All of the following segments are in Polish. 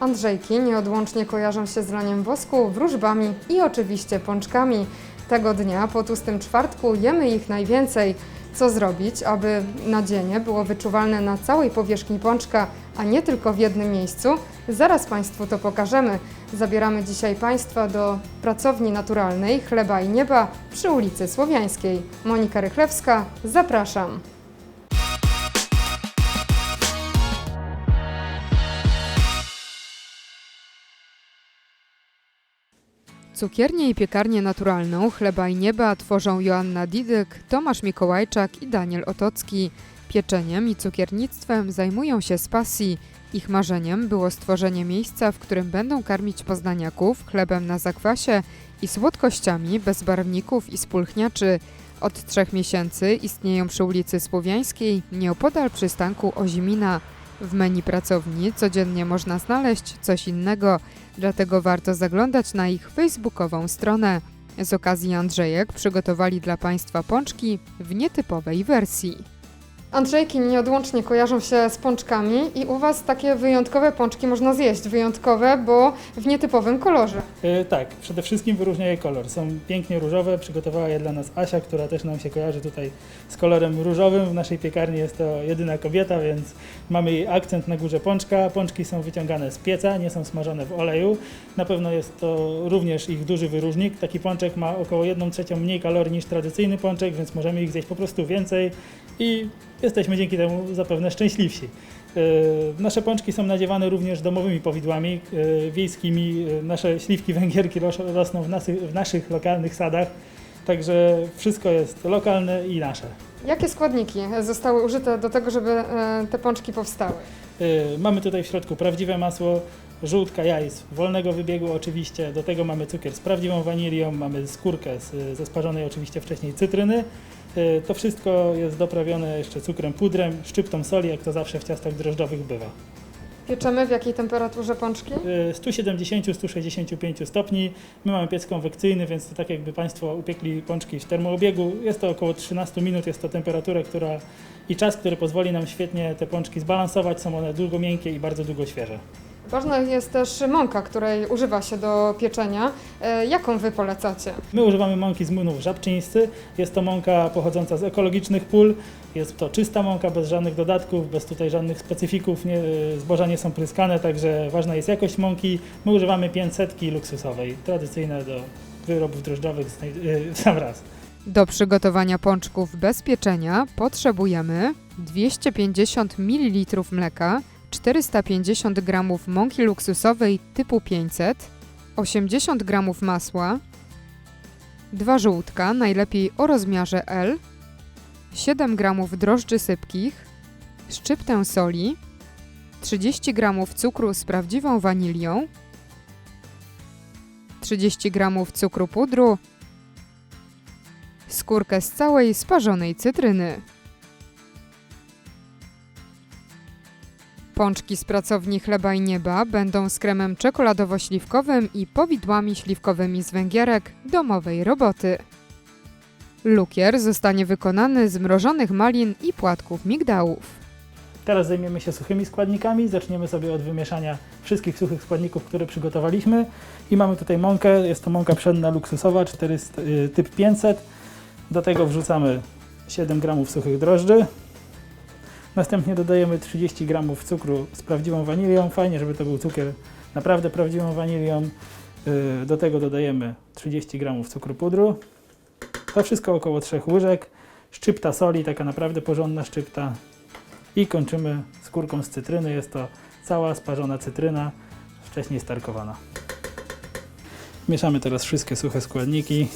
Andrzejki nieodłącznie kojarzą się z laniem wosku, wróżbami i oczywiście pączkami. Tego dnia po tłustym czwartku jemy ich najwięcej. Co zrobić, aby nadzienie było wyczuwalne na całej powierzchni pączka, a nie tylko w jednym miejscu? Zaraz Państwu to pokażemy. Zabieramy dzisiaj Państwa do pracowni naturalnej Chleba i Nieba przy ulicy Słowiańskiej. Monika Rychlewska, zapraszam. Cukiernię i piekarnię naturalną Chleba i Nieba tworzą Joanna Didyk, Tomasz Mikołajczak i Daniel Otocki. Pieczeniem i cukiernictwem zajmują się z pasji. Ich marzeniem było stworzenie miejsca, w którym będą karmić poznaniaków chlebem na zakwasie i słodkościami bez barwników i spulchniaczy. Od trzech miesięcy istnieją przy ulicy Słowiańskiej, nieopodal przystanku Ozimina. W menu pracowni codziennie można znaleźć coś innego, dlatego warto zaglądać na ich facebookową stronę. Z okazji Andrzejek przygotowali dla Państwa pączki w nietypowej wersji. Andrzejki nieodłącznie kojarzą się z pączkami i u Was takie wyjątkowe pączki można zjeść. Wyjątkowe, bo w nietypowym kolorze. E, tak, przede wszystkim wyróżnia je kolor. Są pięknie różowe, przygotowała je dla nas Asia, która też nam się kojarzy tutaj z kolorem różowym. W naszej piekarni jest to jedyna kobieta, więc mamy jej akcent na górze pączka. Pączki są wyciągane z pieca, nie są smażone w oleju. Na pewno jest to również ich duży wyróżnik. Taki pączek ma około 1 trzecią mniej kalorii niż tradycyjny pączek, więc możemy ich zjeść po prostu więcej i jesteśmy dzięki temu zapewne szczęśliwsi. E, Nasze pączki są nadziewane również domowymi powidłami e, wiejskimi. E, Nasze śliwki węgierki ros- rosną w, nasy, w naszych lokalnych sadach, także wszystko jest lokalne i nasze. Jakie składniki zostały użyte do tego, żeby te pączki powstały? Mamy tutaj w środku prawdziwe masło, żółtka jajc wolnego wybiegu oczywiście, do tego mamy cukier z prawdziwą wanilią, mamy skórkę z, ze sparzonej oczywiście wcześniej cytryny. E, To wszystko jest doprawione jeszcze cukrem pudrem, szczyptą soli, jak to zawsze w ciastach drożdżowych bywa. Pieczemy w jakiej temperaturze pączki? Y, 170-165 stopni. My mamy piec konwekcyjny, więc to tak jakby Państwo upiekli pączki w termoobiegu. Jest to około 13 minut, jest to temperatura która, i czas, który pozwoli nam świetnie te pączki zbalansować. Są one długo miękkie i bardzo długo świeże. Ważna jest też mąka, której używa się do pieczenia. E, Jaką Wy polecacie? My używamy mąki z młynów żabczyńscy. Jest to mąka pochodząca z ekologicznych pól. Jest to czysta mąka, bez żadnych dodatków, bez tutaj żadnych specyfików. Nie, zboża nie są pryskane, także ważna jest jakość mąki. My używamy 500 luksusowej, tradycyjne do wyrobów drożdżowych y, w sam raz. Do przygotowania pączków bez pieczenia potrzebujemy 250 ml mleka, 450 g mąki luksusowej typu 500, 80 g masła, 2 żółtka, najlepiej o rozmiarze L, 7 g drożdży sypkich, szczyptę soli, 30 g cukru z prawdziwą wanilią, 30 g cukru pudru, skórkę z całej sparzonej cytryny. Pączki z pracowni Chleba i Nieba będą z kremem czekoladowo-śliwkowym i powidłami śliwkowymi z węgierek domowej roboty. Lukier zostanie wykonany z mrożonych malin i płatków migdałów. Teraz zajmiemy się suchymi składnikami. Zaczniemy sobie od wymieszania wszystkich suchych składników, które przygotowaliśmy. I mamy tutaj mąkę, jest to mąka pszenna luksusowa, 400, y, typ 500. Do tego wrzucamy 7 g suchych drożdży. Następnie dodajemy 30 g cukru z prawdziwą wanilią. Fajnie, żeby to był cukier naprawdę prawdziwą wanilią. Y, Do tego dodajemy 30 g cukru pudru. To wszystko około 3 łyżek. Szczypta soli, taka naprawdę porządna szczypta. I kończymy skórką z cytryny. Jest to cała sparzona cytryna, wcześniej starkowana. Mieszamy teraz wszystkie suche składniki.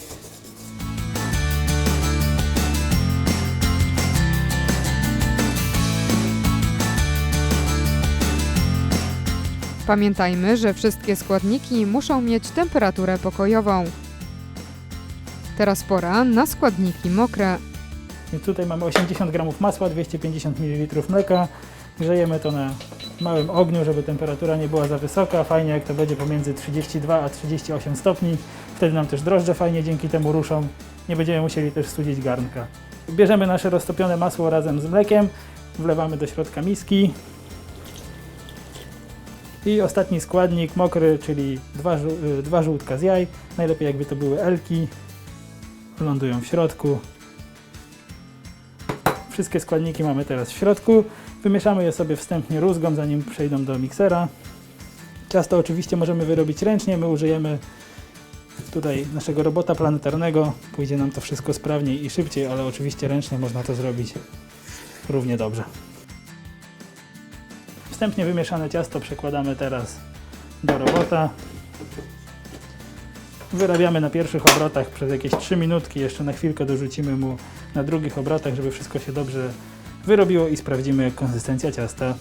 Pamiętajmy, że wszystkie składniki muszą mieć temperaturę pokojową. Teraz pora na składniki mokre. Tutaj mamy 80 g masła, 250 ml mleka. Grzejemy to na małym ogniu, żeby temperatura nie była za wysoka. Fajnie jak to będzie pomiędzy 32 a 38 stopni. Wtedy nam też drożdże fajnie dzięki temu ruszą. Nie będziemy musieli też studzić garnka. Bierzemy nasze roztopione masło razem z mlekiem, wlewamy do środka miski. I ostatni składnik mokry, czyli dwa, y, dwa żółtka z jaj. Najlepiej jakby to były elki. Lądują w środku. Wszystkie składniki mamy teraz w środku. Wymieszamy je sobie wstępnie rózgą, zanim przejdą do miksera. Ciasto oczywiście możemy wyrobić ręcznie. My użyjemy tutaj naszego robota planetarnego. Pójdzie nam to wszystko sprawniej i szybciej, ale oczywiście ręcznie można to zrobić równie dobrze. Wstępnie wymieszane ciasto przekładamy teraz do robota. Wyrabiamy na pierwszych obrotach przez jakieś 3 minutki, jeszcze na chwilkę dorzucimy mu na drugich obrotach, żeby wszystko się dobrze wyrobiło i sprawdzimy konsystencja ciasta.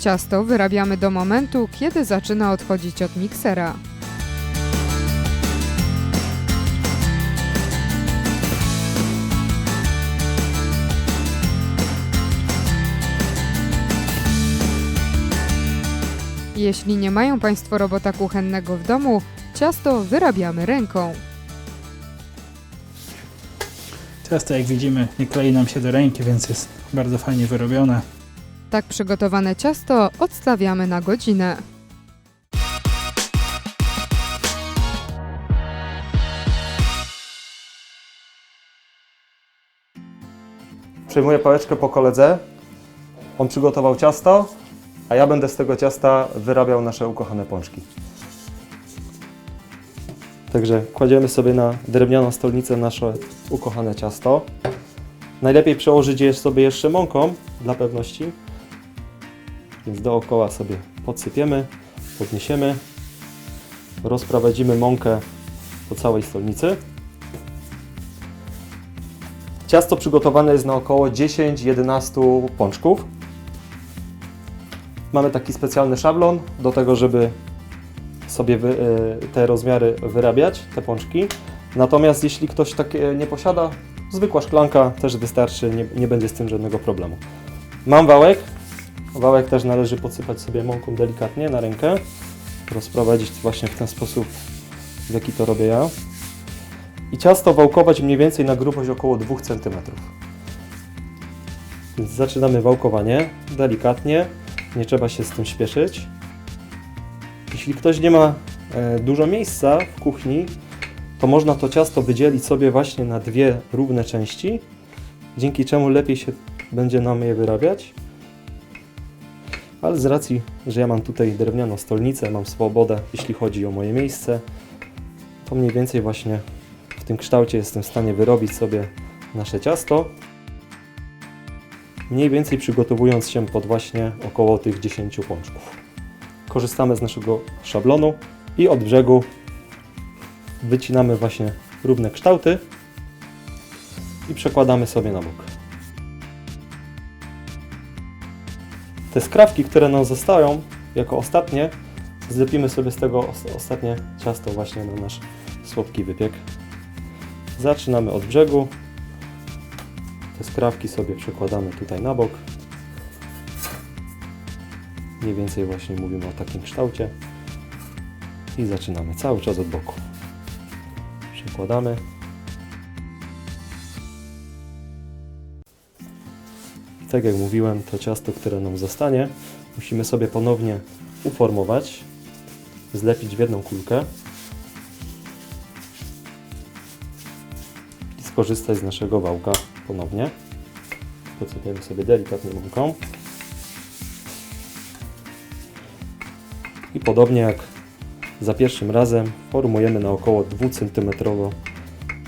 Ciasto wyrabiamy do momentu, kiedy zaczyna odchodzić od miksera. Jeśli nie mają Państwo robota kuchennego w domu, ciasto wyrabiamy ręką. Ciasto jak widzimy nie klei nam się do ręki, więc jest bardzo fajnie wyrobione. Tak przygotowane ciasto odstawiamy na godzinę. Przejmuję pałeczkę po koledze. On przygotował ciasto, a ja będę z tego ciasta wyrabiał nasze ukochane pączki. Także kładziemy sobie na drewnianą stolnicę nasze ukochane ciasto. Najlepiej przełożyć je sobie jeszcze mąką dla pewności. Więc dookoła sobie podsypiemy, podniesiemy. Rozprowadzimy mąkę po całej stolnicy. Ciasto przygotowane jest na około 10-11 pączków. Mamy taki specjalny szablon do tego, żeby sobie y, te rozmiary wyrabiać, te pączki. Natomiast jeśli ktoś takie nie posiada, zwykła szklanka też wystarczy, nie, nie będzie z tym żadnego problemu. Mam wałek. Wałek też należy podsypać sobie mąką delikatnie na rękę. Rozprowadzić właśnie w ten sposób, w jaki to robię ja i ciasto wałkować mniej więcej na grubość około 2 cm. Więc zaczynamy wałkowanie delikatnie, nie trzeba się z tym śpieszyć. Jeśli ktoś nie ma e, dużo miejsca w kuchni, to można to ciasto wydzielić sobie właśnie na dwie równe części, dzięki czemu lepiej się będzie nam je wyrabiać. Ale z racji, że ja mam tutaj drewnianą stolnicę, mam swobodę, jeśli chodzi o moje miejsce, to mniej więcej właśnie w tym kształcie jestem w stanie wyrobić sobie nasze ciasto. Mniej więcej przygotowując się pod właśnie około tych 10 pączków. Korzystamy z naszego szablonu i od brzegu wycinamy właśnie równe kształty i przekładamy sobie na bok. Te skrawki, które nam zostają jako ostatnie, zlepimy sobie z tego os- ostatnie ciasto właśnie na nasz słodki wypiek. Zaczynamy od brzegu. Te skrawki sobie przekładamy tutaj na bok. Mniej więcej właśnie mówimy o takim kształcie. I zaczynamy cały czas od boku. Przekładamy. Tak jak mówiłem, to ciasto, które nam zostanie, musimy sobie ponownie uformować, zlepić w jedną kulkę. i skorzystać z naszego wałka ponownie. Podsypiemy sobie delikatnie mąką. I podobnie jak za pierwszym razem formujemy na około 2 cm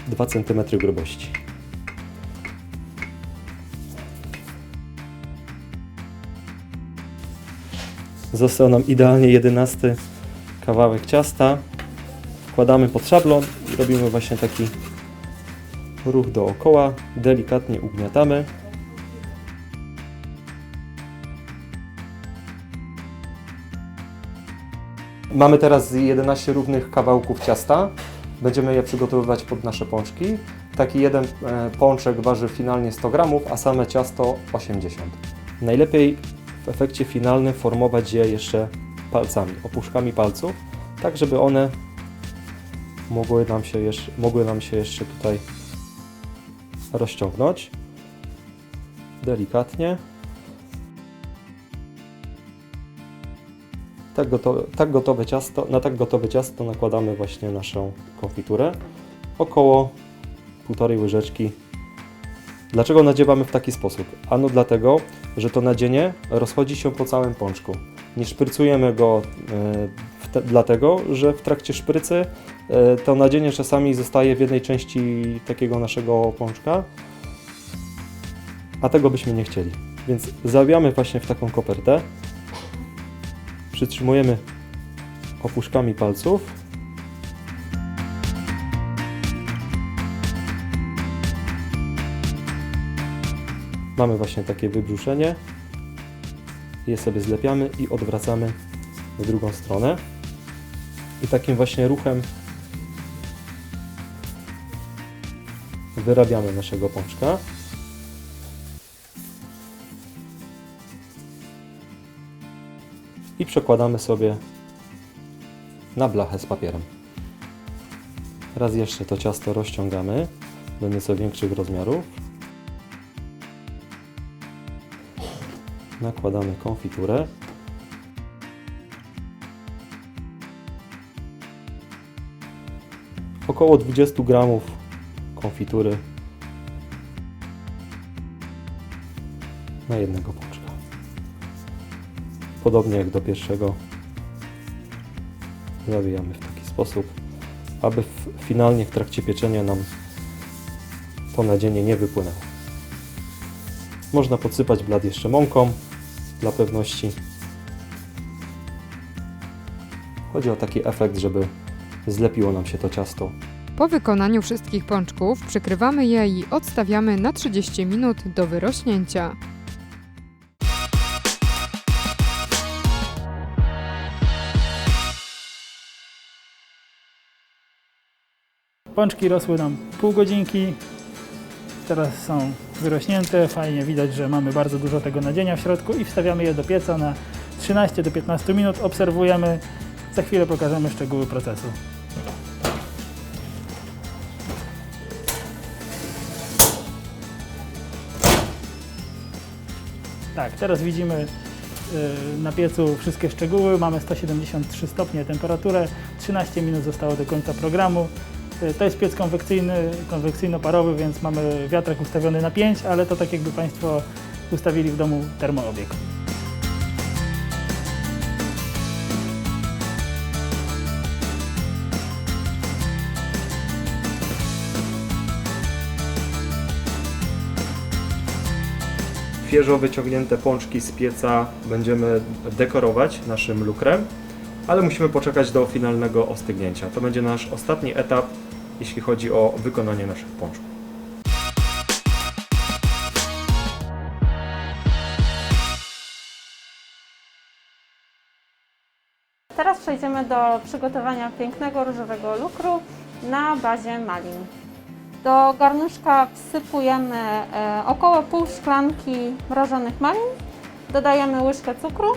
2 cm grubości. Został nam idealnie 11 kawałek ciasta. Wkładamy pod szablon i robimy właśnie taki ruch dookoła, delikatnie ugniatamy. Mamy teraz 11 równych kawałków ciasta. Będziemy je przygotowywać pod nasze pączki. taki jeden e, pączek waży finalnie 100 gramów, a same ciasto 80. Najlepiej w efekcie finalnym formować je jeszcze palcami, opuszkami palców, tak żeby one mogły nam się jeszcze, mogły nam się jeszcze tutaj rozciągnąć delikatnie. Tak, gotowe, tak gotowe ciasto, na tak gotowe ciasto nakładamy właśnie naszą konfiturę. Około półtorej łyżeczki. Dlaczego nadziewamy w taki sposób? Ano dlatego, że to nadzienie rozchodzi się po całym pączku. Nie szprycujemy go e, te, dlatego, że w trakcie szprycy e, to nadzienie czasami zostaje w jednej części takiego naszego pączka, a tego byśmy nie chcieli. Więc zawijamy właśnie w taką kopertę, przytrzymujemy opuszkami palców Mamy właśnie takie wybrzuszenie. Je sobie zlepiamy i odwracamy w drugą stronę. I takim właśnie ruchem wyrabiamy naszego pączka. I przekładamy sobie na blachę z papierem. Raz jeszcze to ciasto rozciągamy do nieco większych rozmiarów. Nakładamy konfiturę. Około 20 gramów konfitury na jednego pączka. Podobnie jak do pierwszego zawijamy w taki sposób, aby w, finalnie w trakcie pieczenia nam to nadzienie nie wypłynęło. Można podsypać blat jeszcze mąką dla pewności. Chodzi o taki efekt, żeby zlepiło nam się to ciasto. Po wykonaniu wszystkich pączków przykrywamy je i odstawiamy na 30 minut do wyrośnięcia. Pączki rosły nam pół godzinki. Teraz są wyrośnięte. Fajnie widać, że mamy bardzo dużo tego nadzienia w środku i wstawiamy je do pieca na 13 do 15 minut. Obserwujemy. Za chwilę pokażemy szczegóły procesu. Tak, teraz widzimy y, na piecu wszystkie szczegóły. Mamy 173 stopnie temperaturę. 13 minut zostało do końca programu. To jest piec konwekcyjny, konwekcyjno-parowy, więc mamy wiatrak ustawiony na 5, ale to tak jakby Państwo ustawili w domu termoobieg. Świeżo wyciągnięte pączki z pieca będziemy dekorować naszym lukrem, ale musimy poczekać do finalnego ostygnięcia. To będzie nasz ostatni etap, jeśli chodzi o wykonanie naszych pączków. Teraz przejdziemy do przygotowania pięknego różowego lukru na bazie malin. Do garnuszka wsypujemy e, około pół szklanki mrożonych malin, dodajemy łyżkę cukru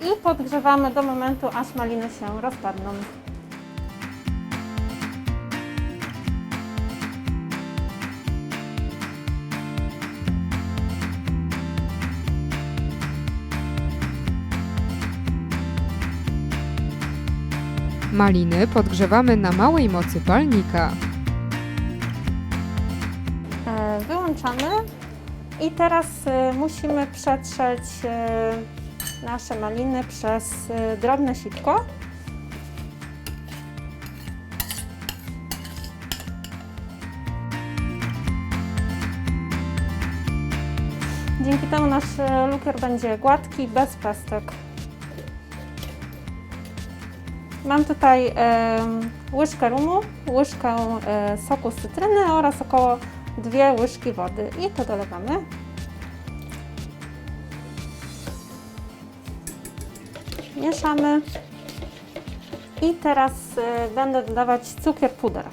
i podgrzewamy do momentu, aż maliny się rozpadną. Maliny podgrzewamy na małej mocy palnika. E, Wyłączamy i teraz e, musimy przetrzeć e, nasze maliny przez e, drobne sitko. Dzięki temu nasz e, lukier będzie gładki, bez pestek. Mam tutaj łyżkę rumu, łyżkę e, soku z cytryny oraz około dwie łyżki wody i to dolewamy. mieszamy. I teraz y, będę dodawać cukier puder.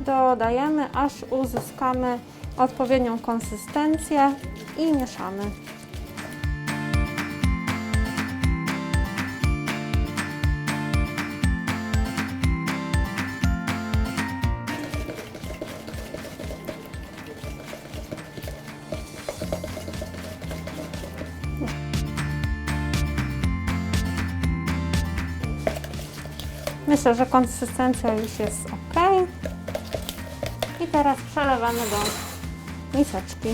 Dodajemy, aż uzyskamy odpowiednią konsystencję i mieszamy. Myślę, że konsystencja już jest ok. I teraz przelewamy do miseczki.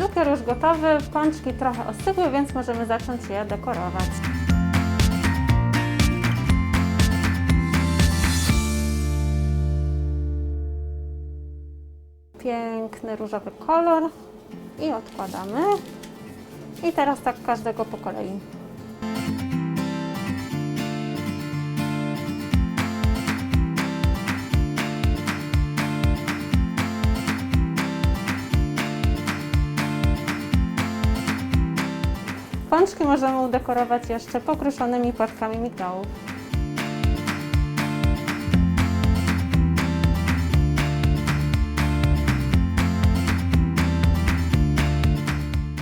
Lukier już gotowy, pączki trochę ostygły, więc możemy zacząć je dekorować. Piękny różowy kolor i odkładamy. I teraz tak każdego po kolei. Pączki możemy udekorować jeszcze pokruszonymi płatkami migdałów.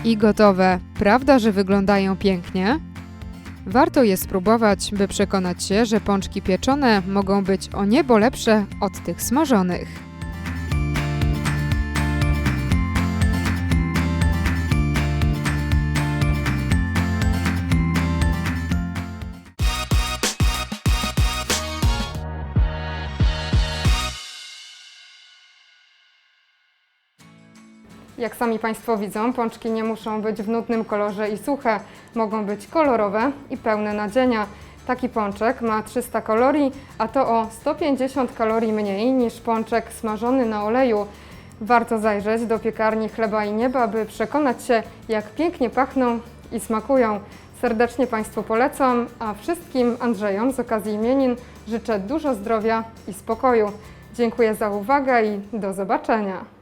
I gotowe. Prawda, że wyglądają pięknie? Warto je spróbować, by przekonać się, że pączki pieczone mogą być o niebo lepsze od tych smażonych. Jak sami Państwo widzą, pączki nie muszą być w nudnym kolorze i suche, mogą być kolorowe i pełne nadzienia. Taki pączek ma 300 kalorii, a to o 150 kalorii mniej niż pączek smażony na oleju. Warto zajrzeć do piekarni chleba i nieba, by przekonać się, jak pięknie pachną i smakują. Serdecznie Państwu polecam, a wszystkim Andrzejom z okazji imienin życzę dużo zdrowia i spokoju. Dziękuję za uwagę i do zobaczenia.